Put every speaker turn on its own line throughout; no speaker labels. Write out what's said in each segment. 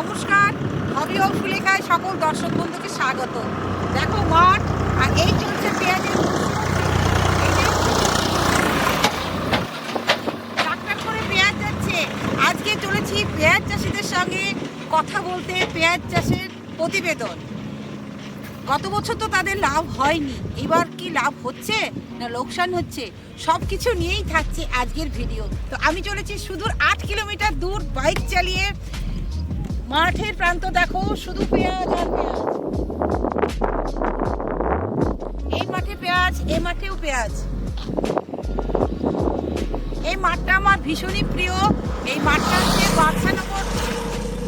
নমস্কার, হবি ও ফুলেখায় সকল দর্শক বন্ধুকে স্বাগত। দেখো মাঠ, আর এই চলছে পেঁয়াজের ট্রাক্টর করে পেঁয়াজ যাচ্ছে। আজকে চলেছি পেঁয়াজ চাষিদের সঙ্গে কথা বলতে, পেঁয়াজ চাষের প্রতিবেদন। গত বছর তো তাদের লাভ হয়নি। এবার কি লাভ হচ্ছে না লোকসান হচ্ছে সব কিছু নিয়েই থাকছে আজকের ভিডিও। তো আমি চলেছি সুদূর আট কিলোমিটার দূর বাইক চালিয়ে মাঠের প্রান্ত দেখো, শুধু পেঁয়াজ আর পেঁয়াজ। এই মাঠে পেঁয়াজ, এ মাঠেও পেঁয়াজ। এই মাঠটা আমার ভীষণই প্রিয়। এই মাঠটা হচ্ছে বাদশানগর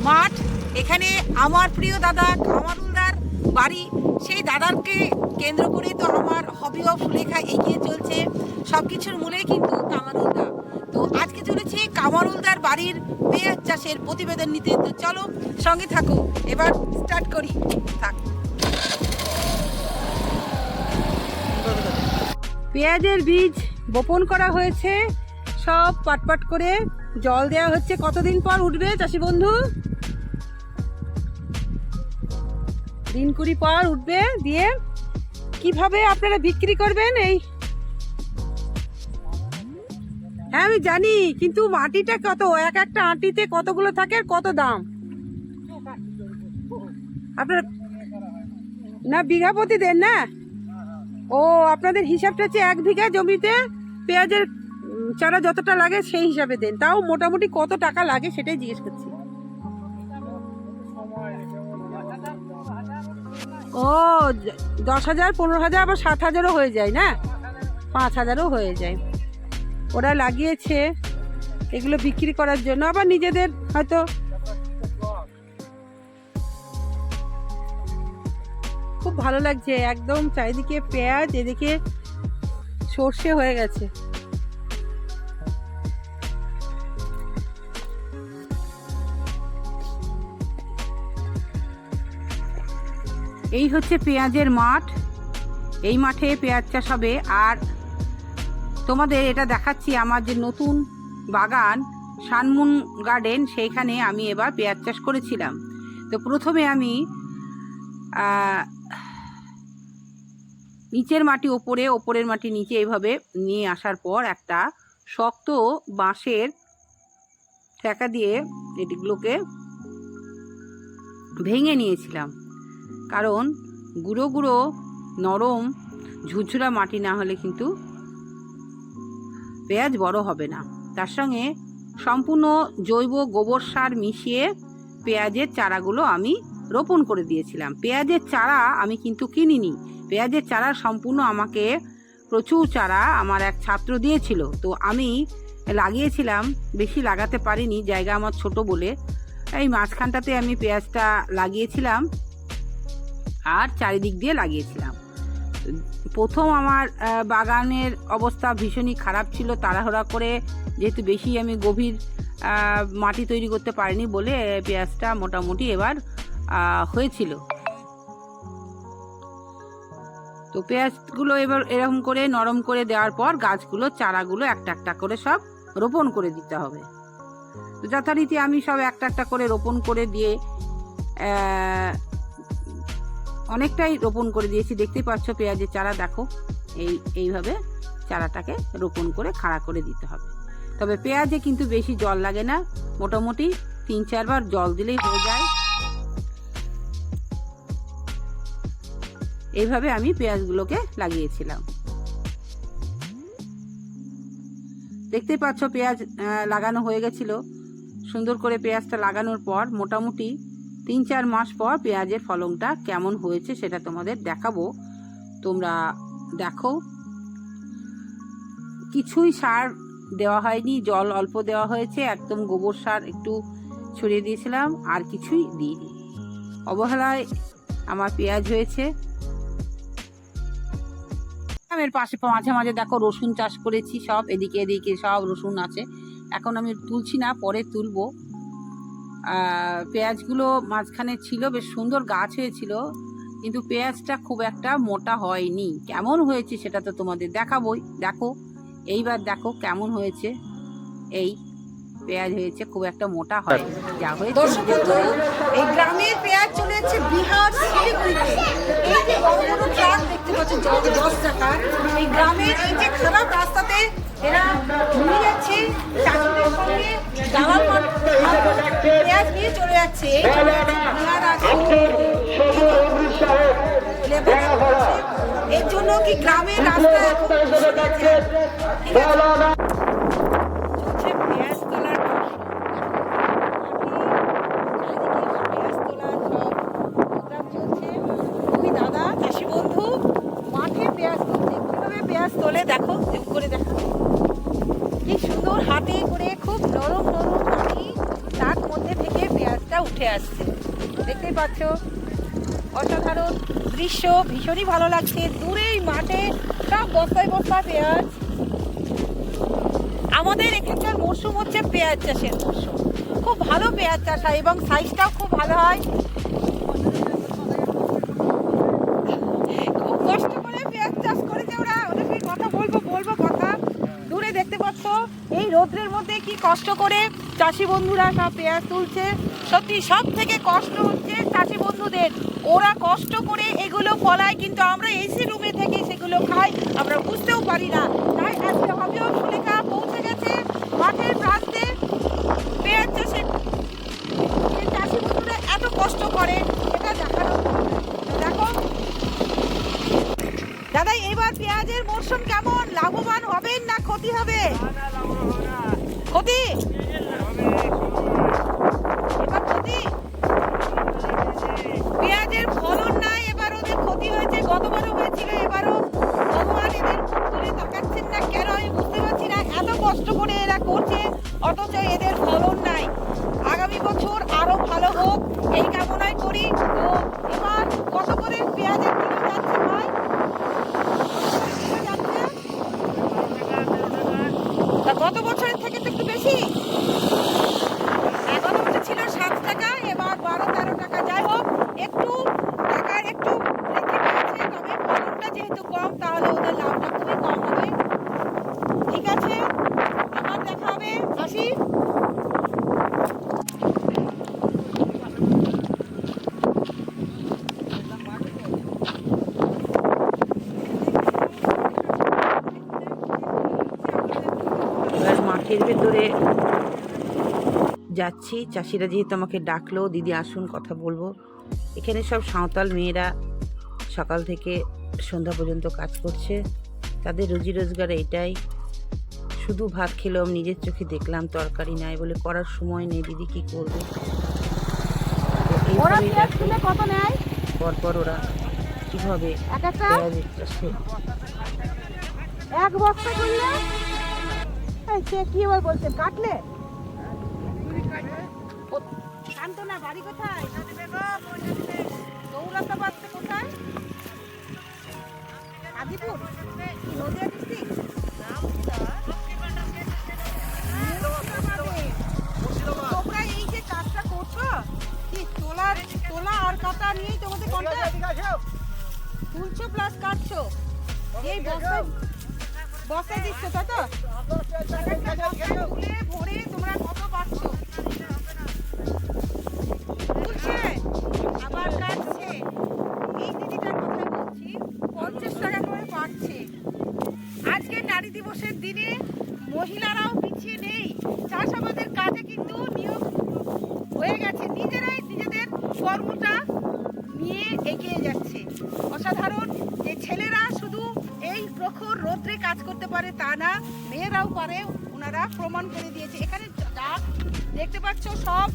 মাঠ। এখানে আমার প্রিয় দাদা কামারুলদার বাড়ি। সেই দাদারকে কেন্দ্র করে তো আমার হবি অফ লেখা এগিয়ে চলছে। সব কিছুর মূলেই কিন্তু কামারুলদা তো আজকে চলেছে কামারুলদার বাড়ির পেঁয়াজ চাষের প্রতিবেদন নিতে তো চলো, সঙ্গে থাকো। এবার স্টার্ট করি। থাক। পেঁয়াজের বীজ বপন করা হয়েছে। সব পাটপাট করে জল দেওয়া হচ্ছে। কতদিন পর উঠবে চাষি বন্ধু? দিন কুড়ি পর উঠবে। দিয়ে কীভাবে আপনারা বিক্রি করবেন এই হ্যাঁ আমি জানি, কিন্তু মাটিটা কত? এক একটা আটিতে কতগুলো থাকে আর কত দাম? আপনার না বিঘা প্রতি দেন না? ও, আপনাদের হিসাবটা হচ্ছে এক বিঘা জমিতে পেঁয়াজের চারা যতটা লাগে সেই হিসাবে দেন। তাও মোটামুটি কত টাকা লাগে সেটাই জিজ্ঞেস করছি। ও দশ হাজার, পনেরো হাজার, আবার সাত হাজারও হয়ে যায় না? পাঁচ হাজারও হয়ে যায়। ওরা লাগিয়েছে, এগুলো বিক্রি করার জন্য। আবার নিজেদের হয়তো খুব ভালো লাগছে, একদম চারিদিকে পেঁয়াজ, এদিকে সর্ষে হয়ে গেছে। এই হচ্ছে পেঁয়াজের মাঠ। এই মাঠে পেঁয়াজ চাষ হবে, আর তোমাদের এটা দেখাচ্ছি আমার যে নতুন বাগান, সানমুন গার্ডেন, সেইখানে আমি এবার পেঁয়াজ চাষ করেছিলাম। তো প্রথমে আমি নিচের মাটি ওপরে, ওপরের মাটি নিচে এইভাবে নিয়ে আসার পর একটা শক্ত বাঁশের ঠেকা দিয়ে এটিগুলোকে ভেঙে নিয়েছিলাম। কারণ গুঁড়ো গুঁড়ো, নরম, ঝুরঝুরা মাটি না হলে কিন্তু পেঁয়াজ বড় হবে না। তার সঙ্গে সম্পূর্ণ জৈব গোবর সার মিশিয়ে পেঁয়াজের চারাগুলো আমি রোপণ করে দিয়েছিলাম। পেঁয়াজের চারা আমি কিন্তু কিনিনি। পেঁয়াজের চারা সম্পূর্ণ আমাকে প্রচুর চারা আমার এক ছাত্র দিয়েছিল। তো আমি লাগিয়েছিলাম, বেশি লাগাতে পারিনি, জায়গা আমার ছোট বলে। এই মাঝখানটাতে আমি পেঁয়াজটা লাগিয়েছিলাম আর চারিদিক দিয়ে লাগিয়েছিলাম। প্রথম আমার বাগানের অবস্থা ভীষণই খারাপ ছিল, তাড়াহুড়া করে যেহেতু বেশি আমি গভীর মাটি তৈরি করতে পারিনি বলে পেঁয়াজটা মোটামুটি এবার হয়েছিল। তো পেঁয়াজগুলো এবার এরকম করে নরম করে দেওয়ার পর গাছগুলো, চারাগুলো একটা একটা করে সব রোপণ করে দিতে হবে। তো যথারীতি আমি সব একটা একটা করে রোপণ করে দিয়ে অনেকটাই রোপণ করে দিয়েছি। দেখতেই পাচ্ছ পেঁয়াজের চারা, দেখো, এই, এইভাবে চারাটাকে রোপণ করে খাড়া করে দিতে হবে। তবে পেঁয়াজে কিন্তু বেশি জল লাগে না, মোটামুটি তিন চারবার জল দিলেই হয়ে যায়। এইভাবে আমি পেঁয়াজগুলোকে লাগিয়েছিলাম। দেখতেই পাচ্ছ পেঁয়াজ লাগানো হয়ে গেছিল। সুন্দর করে পেঁয়াজটা লাগানোর পর মোটামুটি তিন চার মাস পর পেঁয়াজের ফলনটা কেমন হয়েছে সেটা তোমাদের দেখাবো। তোমরা দেখো। কিছুই সার দেওয়া হয়নি, জল অল্প দেওয়া হয়েছে, একদম গোবর সার একটু ছড়িয়ে দিয়েছিলাম, আর কিছুই দিইনি। অবহেলায় আমার পেঁয়াজ হয়েছে। এর পাশে মাঝে মাঝে দেখো রসুন চাষ করেছি সব, এদিকে এদিকে সব রসুন আছে। এখন আমি তুলছি না, পরে তুলবো। পেঁয়াজগুলো মাঝখানে ছিল বেশ সুন্দর গাছ হয়েছিল কিন্তু পেঁয়াজটা খুব একটা মোটা হয়নি। কেমন হয়েছে সেটা তো তোমাদের দেখাবোই। দেখো এইবার দেখো কেমন হয়েছে। এই
পেঁয়াজ হয়েছে খুব একটা মোটা হয় যা হয়েছে
দর্শক বন্ধু এই গ্রামের পেঁয়াজ চলে যাচ্ছে বিহার শিলিগুড়িতে। এই যে বড় বড় ট্রাক দেখতে পাচ্ছেন দশ টাকা এই গ্রামের এই যে খারাপ রাস্তাতে এরা নিয়ে যাচ্ছে চাষিদের সঙ্গে পেঁয়াজ নিয়ে চলে যাচ্ছে। এর জন্য কি রাস্তা দেখো করে দেখো কি সুন্দর হাতে করে খুব নরম নরম মাটি তার মধ্যে থেকে পেঁয়াজটা উঠে আসছে। দেখতেই পাচ্ছ, অসাধারণ দৃশ্য, ভীষণই ভালো লাগছে। দূরেই মাঠে সব বস্তায় বস্তায় পেঁয়াজ। আমাদের এখানকার মরশুম হচ্ছে পেঁয়াজ চাষের মরশুম। খুব ভালো পেঁয়াজ চাষ হয় এবং সাইজটাও খুব ভালো হয়। খুব কষ্ট করে পেঁয়াজ চাষ করেছে ওরা। ওদেরকে কথা বলব বলব কথা। দূরে দেখতে পাচ্ছ, এই রোদ্রের মধ্যে কি কষ্ট করে চাষি বন্ধুরা সব পেঁয়াজ তুলছে। সত্যি সব থেকে কষ্ট হচ্ছে চাষি বন্ধুদের। ওরা কষ্ট করে এগুলো ফলায় কিন্তু আমরা এসি রুমে থেকে সেগুলো খাই আমরা বুঝতেও পারি না। তাই আজকে হবেও সুলেখা পৌঁছে গেছে মাঠের প্রান্তে। পেঁয়াজ চাষের যে চাষি বন্ধুরা এত কষ্ট করে সেটা দেখানো দেখো। দাদা এবার পেঁয়াজের মরশুম কেমন? লাভবান হবেন না ক্ষতি হবে? ক্ষতি? কষ্ট করে এরা করছে, অথচ এদের ফলন নাই। আগামী বছর আরও ভালো হোক, এই কামনাই করি। তো এবার কত করে পেঁয়াজের কিলো যাচ্ছে ভাই? তা গত বছরের থেকে তো একটু বেশি। ছিল টাকা, এবার বারো তেরো টাকা। যাই হোক, একটু টাকার একটু কম, তাহলে ওদের লাভটা খুবই কম হবে। ঠিক আছে? হবে
মাঠের ভেতরে যাচ্ছি। চাষিরা যেহেতু আমাকে ডাকলো, দিদি আসুন, কথা বলব। এখানে সব সাঁওতাল মেয়েরা সকাল থেকে সন্ধ্যা পর্যন্ত কাজ করছে। তাদের রুজি রোজগার এটাই। শুধু ভাত খেলাম নিজের চোখে দেখলাম তরকারি নাই বলে করার সময় নেই দিদি কি করবে? পরপর ওরা কীভাবে
এক বস্তা করলে সে কি আবার বলছে কাটলে? বাড়ি কোথায়? দৌড়াতে কোথায়? আদিপুর? নদিয়া ডিস্ট্রিক্ট? নিয়েই তোমাদের কন্ট্যাক্ট তুলছো প্লাস কাটছো। এই বস্তায় বস্তায় দিচ্ছ তাই তো? তুলে ভরে তোমরা কত পাচ্ছ তুলছে? আবার কাটছে। এই দিদিটার কথা বলছি পঞ্চাশ টাকা করে পাচ্ছে আজকে নারী দিবসের দিনে মহিলারাও পিছিয়ে নেই চাষাবাদের কাজে কিন্তু নিয়োগ হয়ে গেছে নিজেরাই নিজেদের কর্মটা নিয়ে এগিয়ে যাচ্ছে অসাধারণ যে ছেলেরা শুধু এই প্রখর রৌদ্রে কাজ করতে পারে তা না মেয়েরাও পারে ওনারা প্রমাণ করে দিয়েছে। এখানে যা দেখতে পাচ্ছ সব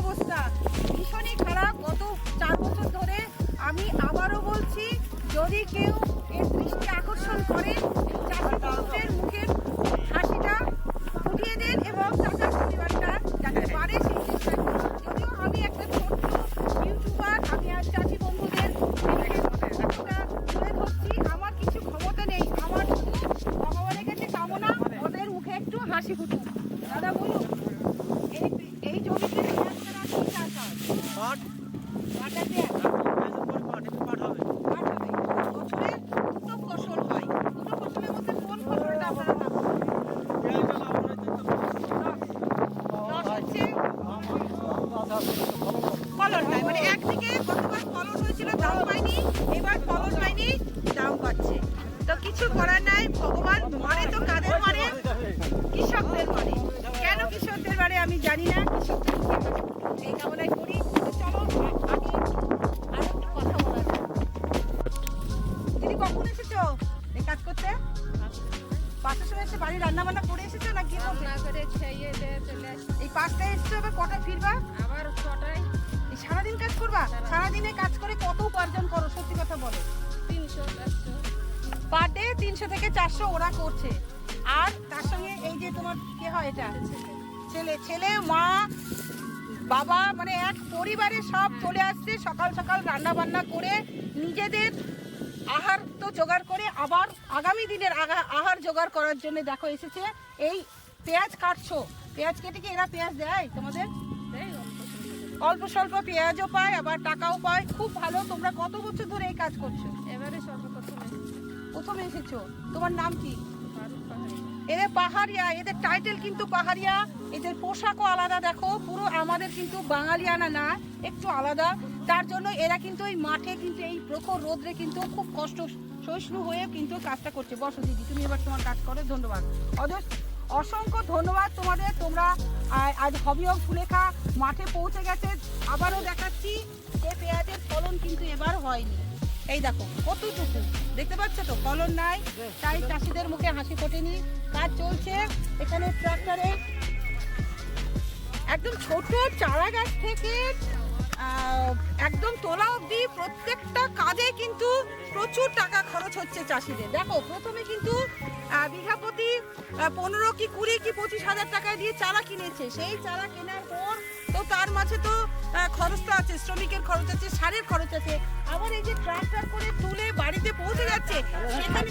অবস্থা। ভীষণই খারাপ। গত চার বছর ধরে আমি আবারও বলছি, যদি কেউ এর দৃষ্টি আকর্ষণ করে বাটা পেঁয়াজ পাট ওরা করছে। আর তার সঙ্গে এই যে তোমার কে হয় এটা? ছেলে ছেলে, মা, বাবা মানে এক পরিবারে সব চলে আসছে সকাল সকাল রান্না বান্না করে, নিজেদের আহার তো জোগাড় করে আবার আগামী দিনের আহার জোগাড় করার জন্য দেখো এসেছে। এই পেঁয়াজ কাটছো। পেঁয়াজ কেটে কি এরা পেঁয়াজ দেয় তোমাদের?
অল্প স্বল্প।
পেঁয়াজও পায়, আবার টাকাও পায়। খুব ভালো, তোমরা কত বছর ধরে এই কাজ করছ?
এবারে সর্বপ্রথমে
প্রথমে এসেছ। তোমার নাম কি? এদের পাহাড়িয়া এদের টাইটেল কিন্তু পাহাড়িয়া। এদের পোশাকও আলাদা দেখো পুরো আমাদের কিন্তু বাঙালিয়ানা না একটু আলাদা। তার জন্য এরা কিন্তু এই মাঠে কিন্তু এই প্রখর রোদ্রে কিন্তু খুব কষ্ট সহিষ্ণু হয়ে কিন্তু কাজটা করছে। বসো দিদি তুমি এবার তোমার কাজ করো ধন্যবাদ। অজস অসংখ্য ধন্যবাদ তোমাদের। তোমরা আজ হবি অফ ফুলেখা মাঠে পৌঁছে গেছে। আবারও দেখাচ্ছি যে পেঁয়াজের ফলন কিন্তু এবার হয়নি। এই দেখো, কতটুকু? দেখতে পাচ্ছ তো ফলন নাই, তাই চাষিদের মুখে হাসি ফোটেনি। কাজ চলছে, এখানে ট্রাক্টরে। একদম ছোট চারা গাছ থেকে একদম তোলা অবধি প্রত্যেকটা কাজে কিন্তু প্রচুর টাকা খরচ হচ্ছে চাষিদের। দেখো, প্রথমে কিন্তু বিঘা প্রতি পনেরো কি কুড়ি কি পঁচিশ হাজার টাকা দিয়ে চারা কিনেছে। সেই চারা কেনার পর তো তার মাঝে তো খরচটা আছে, শ্রমিকের খরচ আছে, সারের খরচ আছে। আবার এই যে ট্রাক্টর করে তুলে বাড়িতে পৌঁছে যাচ্ছে, সেখানে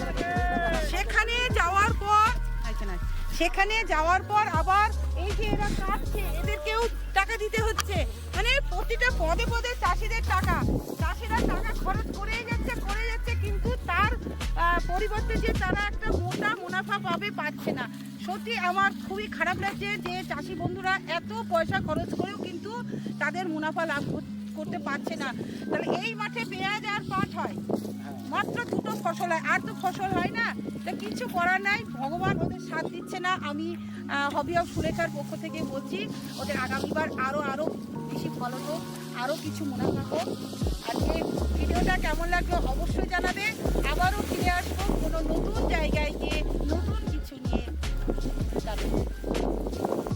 সেখানে যাওয়ার পর আচ্ছা না সেখানে যাওয়ার পর আবার এই যে এরা কাটছে, এদেরকেও টাকা দিতে হচ্ছে। মানে প্রতিটা পদে পদে চাষিদের টাকা। চাষিরা টাকা খরচ করেই যাচ্ছে করে যাচ্ছে, কিন্তু তার পরিবর্তে যে তারা একটা মোটা মুনাফা পাবে, পাচ্ছে না। সত্যি আমার খুবই খারাপ লাগছে যে চাষি বন্ধুরা এত পয়সা খরচ করেও কিন্তু তাদের মুনাফা লাভ কর- করতে পারছে না। তাহলে এই মাঠে পেঁয়াজ আর পাট হয়? মাত্র দুটো ফসল হয়। আর তো ফসল হয় না। তা কিছু করার নাই। ভগবান ওদের সাথ দিচ্ছে না। আমি হবি অফ সুরেখার পক্ষ থেকে বলছি ওদের আগামীবার আরও আরও বেশি ফলন হোক আরও কিছু মুনাফা হোক। আজকে ভিডিওটা কেমন লাগল অবশ্যই জানাবে। আবারও ফিরে আসব কোনো নতুন জায়গায় গিয়ে নতুন